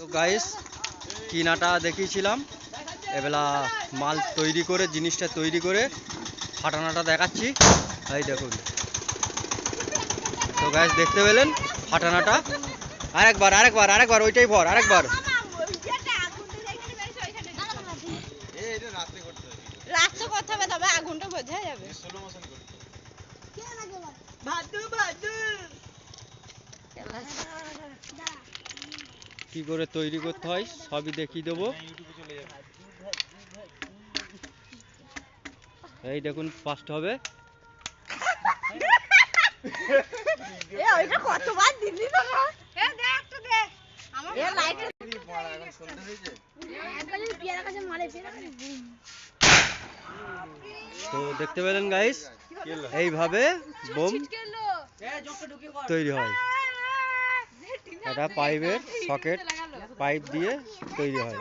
তো গাইস কিনাটা দেখিয়েছিলাম। এবেলা মাল তৈরি করে জিনিসটা তৈরি করে ফাটানাটা দেখাচ্ছি। এই দেখুন। তো গাইস দেখতে পেলেন ফাটানাটা? আরেকবার আরেকবার আরেকবার ওইটাই ভর আরেকবার। আগুনটা বোঝা যাবে। ভাদু ভাদু। কি করে তৈরি করতে হয় সবই দেখিয়ে দেবো। এই দেখুন ফার্স্ট হবে। কতবার দিলি তো? দেখতে পেলেন গাইস এইভাবে বোম তৈরি হয়। এটা পাইপের সকেট পাইপ দিয়ে তৈরি হয়